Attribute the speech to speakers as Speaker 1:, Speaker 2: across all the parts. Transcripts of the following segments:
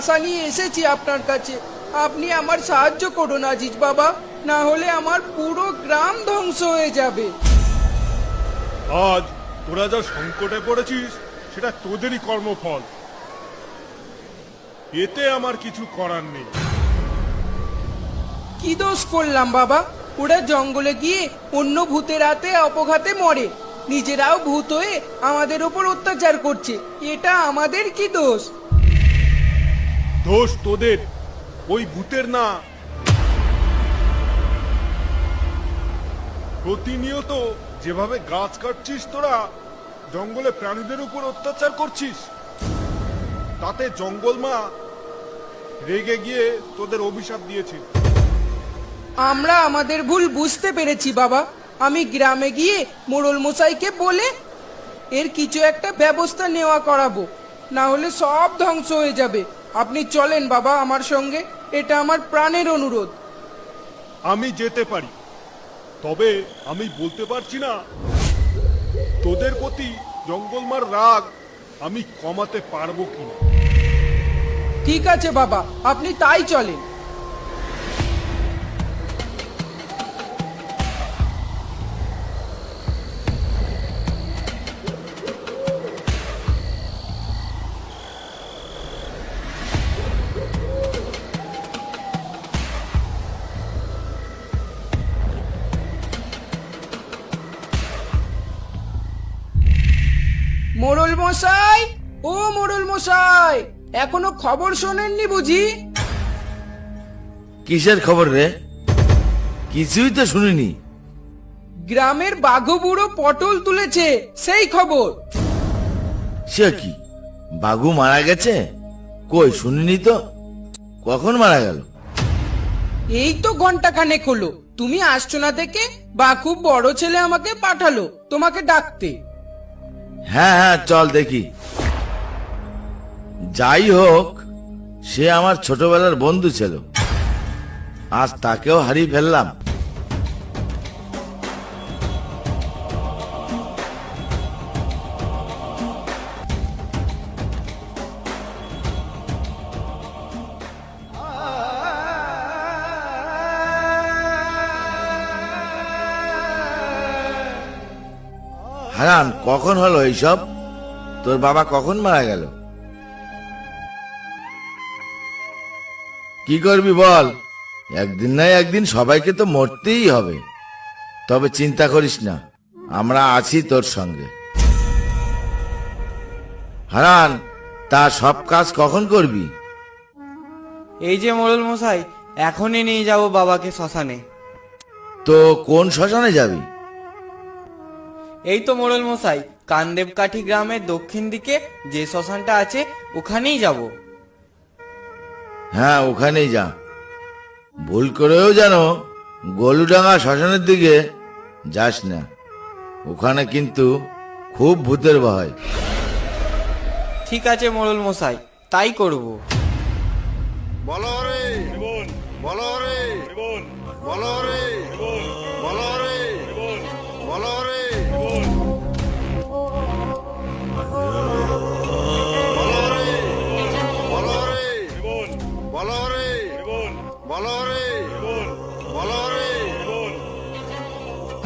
Speaker 1: আশা নিয়ে এসেছি আপনার কাছে। আপনি আমার সাহায্য করুন আজিজ বাবা না হলে আমার পুরো গ্রাম ধ্বংস হয়ে যাবে।
Speaker 2: আজ তোরা যা সংকটে পড়েছিস সেটা তোদেরই কর্মফল। এতে আমার কিছু করার নেই।
Speaker 1: কি দোষ করলাম বাবা? ওরা জঙ্গলে গিয়ে অন্য ভূতের হাতে অপঘাতে মরে। নিজেরাও ভূত হয়ে আমাদের ওপর অত্যাচার করছে। এটা আমাদের কি দোষ?
Speaker 2: দোষ তোদের। ওই ভূতের না। প্রতিনিয়ত যেভাবে গাছ কাটছিস তোরা, জঙ্গলে প্রাণীদের উপর অত্যাচার করছিস, তাতে জঙ্গল মা রেগে গিয়ে তোদের অভিশাপ দিয়েছে।
Speaker 1: আমরা আমাদের ভুল বুঝতে পেরেছি, বাবা। আমি গ্রামে গিয়ে মোড়ল মশাইকে বলে এর কিছু একটা ব্যবস্থা নেওয়া করাবো। না হলে সব ধ্বংস হয়ে যাবে। আপনি চলেন বাবা আমার সঙ্গে এটা আমার প্রাণের অনুরোধ।
Speaker 2: আমি যেতে পারি তবে আমি বলতে পারছি না। তোদের প্রতি জঙ্গলমার রাগ আমি কমাতে পারব কিনা?
Speaker 1: ঠিক আছে বাবা আপনি তাই চলেন। মোড়ল মশাই? ও মোড়ল মশাই এখনও খবর শোনেননি বুঝি?
Speaker 3: কিসের খবর রে? কিছুই তো শুনিনি।
Speaker 1: গ্রামের বাঘু বুড়ো পটল তুলেছে সেই খবর।
Speaker 3: সে কি? বাঘু মারা গেছে? কই শুনিনি তো। কখন মারা গেল?
Speaker 1: এই তো ঘণ্টা খানেক হলো। তুমি আসছো না দেখে? বা খুব বড় ছেলে আমাকে পাঠালো তোমাকে ডাকতে।
Speaker 3: হ্যাঁ হ্যাঁ চল দেখি। যাই হোক, সে আমার ছোটবেলার বন্ধু ছিল। আজ তাকেও হারিয়ে ফেললাম। হারান কখন হলো এইসব? তোর বাবা কখন মারা গেল? কি করবি বল? একদিন না একদিন সবাইকে তো মরতেই হবে। তবে চিন্তা করিস না আমরা আছি তোর সঙ্গে। হারান তা সব কাজ কখন করবি?
Speaker 4: এই যে মোড়ল মশাই এখনই নিয়ে যাব বাবাকে শ্মশানে।
Speaker 3: তো কোন শ্মশানে যাবি?
Speaker 4: এই তো মোড়ল মশাই কান্দেবকাঠি গ্রামের দক্ষিণ দিকে যে শ্মশানটা আছে ওখানেই যাব।
Speaker 3: হ্যাঁ ওখানেই যা। ভুল করেও যেন গলুডাঙ্গা শ্মশানের দিকে যাস না। ওখানে কিন্তু খুব ভূতের ভয়।
Speaker 4: ঠিক আছে মোড়ল মশাই তাই করব।
Speaker 5: বলো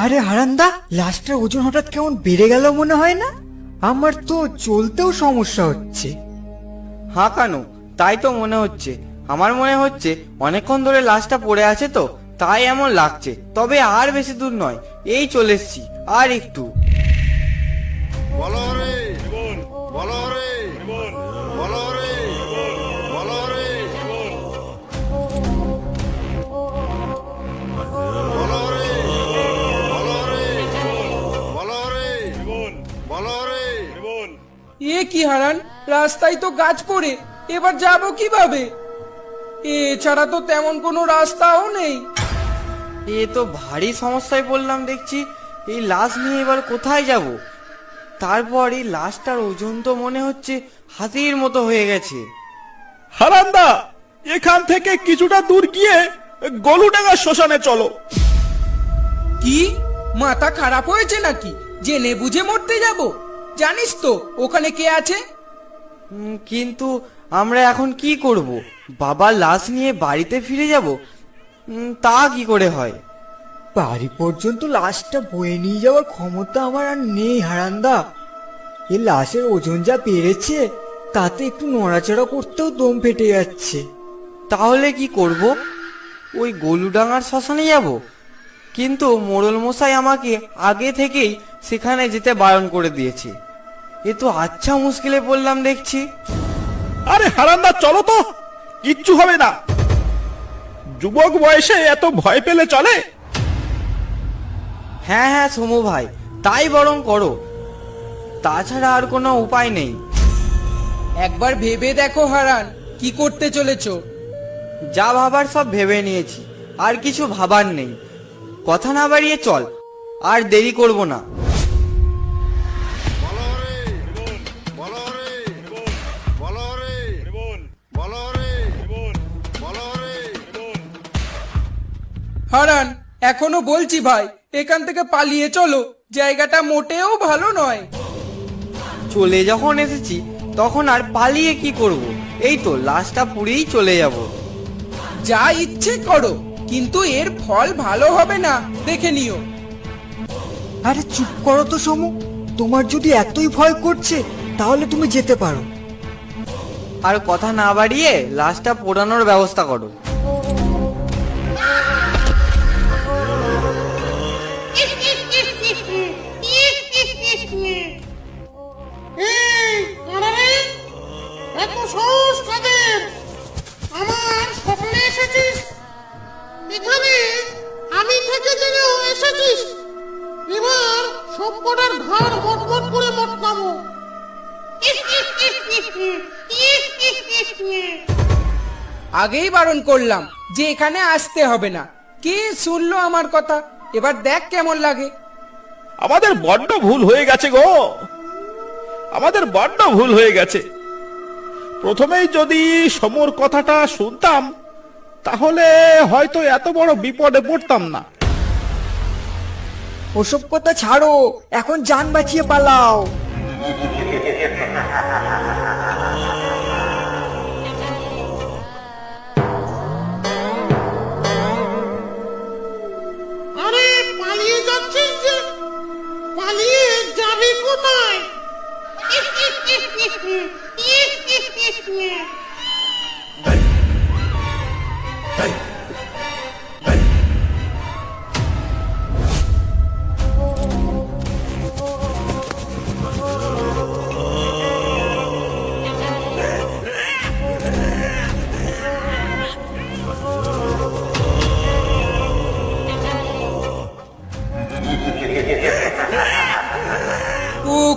Speaker 6: আরে হারান্দা লাস্টের ওজন হঠাৎ কেমন বেড়ে গেল মনে হয় না? আমার তো চলতেও সমস্যা হচ্ছে।
Speaker 4: হ্যাঁ কানু তাই তো মনে হচ্ছে। আমার মনে হচ্ছে অনেকক্ষণ ধরে লাশটা পড়ে আছে তো তাই এমন লাগছে। তবে আর বেশি দূর নয় এই চলে এসছি আর একটু।
Speaker 5: বলো রে বলো রে।
Speaker 1: এ কি হারান? রাস্তায় তো গাছ পড়ে এবার যাব কীভাবে? এছাড়া তো তেমন কোনো রাস্তাও নেই।
Speaker 4: এ তো ভারী সমস্যায় পড়লাম দেখছি এই লাশ নিয়ে এবার কোথায় যাব? তারপর এই লাশটার ওজন তো মনে হচ্ছে হাতির মতো হয়ে গেছে।
Speaker 2: হারান্দা এখান থেকে কিছুটা দূর গিয়ে গলুডাঙ্গা শ্মশানে চলো।
Speaker 1: কি? মাথা খারাপ হয়েছে নাকি? জেনে বুঝে মরতে যাব? জানিস তো ওখানে কে আছে?
Speaker 4: কিন্তু আমরা এখন কি করব? বাবার লাশ নিয়ে বাড়িতে ফিরে যাব? তা কি করে হয়?
Speaker 6: বাড়ি পর্যন্ত লাশটা বয়ে নিয়ে যাওয়ার ক্ষমতা আমার আর নেই হারান্দা। এই লাশের ওজন যা বেড়েছে তাতে একটু নড়াচড়া করতেও দম ফেটে যাচ্ছে।
Speaker 4: তাহলে কি করব? ওই গলুডাঙ্গার শ্মশানে যাব? কিন্তু মোড়ল মশাই আমাকে আগে থেকেই সেখানে যেতে বারণ করে দিয়েছি। এ তো আচ্ছা মুশকিলে পড়লাম দেখছি।
Speaker 7: আরে হারান্দা চলো তো। কিচ্ছু হবে না। যুবক বয়সে এত ভয় পেলে চলে?
Speaker 4: হ্যাঁ হ্যাঁ সমু ভাই তাই বরং করো। তাছাড়া আর কোনো উপায় নেই।
Speaker 1: একবার ভেবে দেখো হারান কি করতে চলেছ?
Speaker 4: যা ভাবার সব ভেবে নিয়েছি আর কিছু ভাবার নেই। কথা না বাড়িয়ে চল আর দেরি করব না।
Speaker 1: হারান এখনও বলছি ভাই এখান থেকে পালিয়ে চলো। জায়গাটা মোটেও ভালো নয়।
Speaker 4: চলে যখন এসেছি তখন আর পালিয়ে কি করব? এই তো লাশটা পুড়েই চলে যাব।
Speaker 1: যা ইচ্ছে করো কিন্তু এর ফল ভালো হবে না দেখে নিও।
Speaker 6: আরে চুপ করো তো সমু তোমার যদি এতই ভয় করছে তাহলে তুমি যেতে পারো।
Speaker 4: আর কথা না বাড়িয়ে লাশটা পোড়ানোর ব্যবস্থা করো।
Speaker 8: আমার স্বপ্নে এসেছিস? এখানে আমি থেকে জেনেও এসেছিস? এবার সভ্যটার ঘাড় মটমট করে মটকাবো।
Speaker 1: আগেই বারণ করলাম যে এখানে আসতে হবে না। কে শুনলো আমার কথা? এবার দেখ কেমন লাগে।
Speaker 7: আমাদের বড্ড ভুল হয়ে গেছে গো। আমাদের বড্ড ভুল হয়ে গেছে। প্রথমেই যদি সমর কথাটা শুনতাম তাহলে হয়তো এত বড় বিপদে পড়তাম না।
Speaker 6: ওসব কথা ছাড়ো এখন যান বাঁচিয়ে পালাও।
Speaker 8: আরে পালিয়ে যাচ্ছিস যে? পালিয়ে যাবি কোথায়?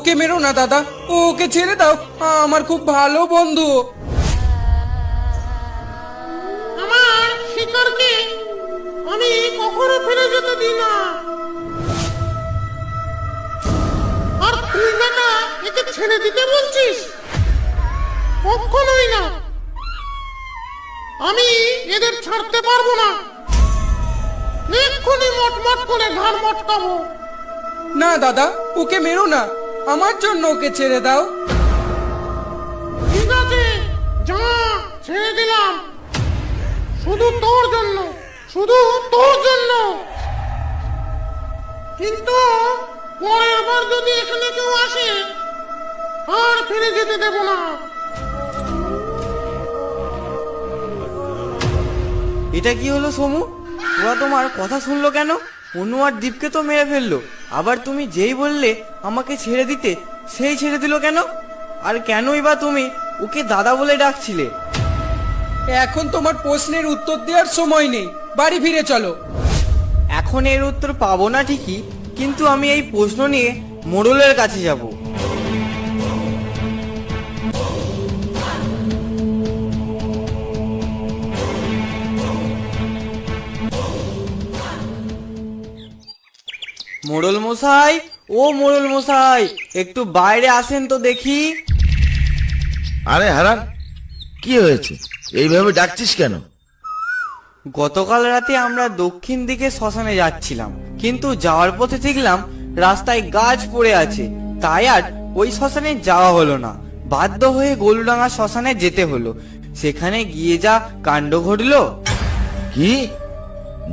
Speaker 1: ওকে মেরো না দাদা। ওকে ছেড়ে দাও। আমার খুব ভালো বন্ধু।
Speaker 8: আমার শিকারকে আমি কখনো ফেলে যেতে দিই না। আর তুই বেটা একে ছেড়ে দিতে বলছিস? কখনোই না। আমি এদের ছাড়তে পারব না। এক্ষুনি মটমট করে ঘাড় মটকাবো।
Speaker 1: না দাদা ওকে মেরো না। আমার জন্য ওকে ছেড়ে দাও।
Speaker 8: ঠিক আছে যা ছেড়ে দিলাম। শুধু তোর জন্য শুধু তোর জন্য। কিন্তু পরের বার যদি এখানে কেউ আসে আর ফিরে যেতে দেব না।
Speaker 4: এটা কি হলো সমু? ওরা তোমার কথা শুনলো কেন? অনু আর দীপকে তো মেরে ফেলল। আবার তুমি যেই বললে আমাকে ছেড়ে দিতে সেই ছেড়ে দিল কেন? আর কেনই বা তুমি ওকে দাদা বলে ডাকছিলে?
Speaker 1: এখন তোমার প্রশ্নের উত্তর দেওয়ার সময় নেই। বাড়ি ফিরে চলো।
Speaker 4: এখন এর উত্তর পাবো না ঠিকই কিন্তু আমি এই প্রশ্ন নিয়ে মোড়লের কাছে যাব। মোড়ল মশাই? ও মোড়ল মশাই একটু বাইরে আসেন তো দেখি।
Speaker 3: আরে হারান কি হয়েছে? এইভাবে ডাকছিস কেন?
Speaker 4: গতকাল রাতে আমরা দক্ষিণ দিকে শ্মশানে যাচ্ছিলাম কিন্তু যাওয়ার পথে দেখলাম রাস্তায় গাছ পড়ে আছে তাই আর ওই শ্মশানে যাওয়া হলো না। বাধ্য হয়ে গোলুডাঙ্গা শ্মশানে যেতে হলো। সেখানে গিয়ে যা কাণ্ড ঘটলো।
Speaker 3: কি?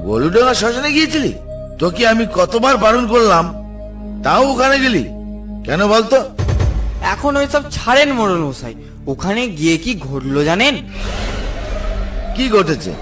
Speaker 3: গলুডাঙ্গা শ্মশানে গিয়েছিলি? তোকে আমি কতবার বারণ করলাম তাও ওখানে গেলি? কেন বলতো?
Speaker 4: এখন ওইসব ছাড়েন মোড়ল মশাই। ওখানে গিয়ে কি ঘটলো জানেন?
Speaker 3: কি ঘটেছে?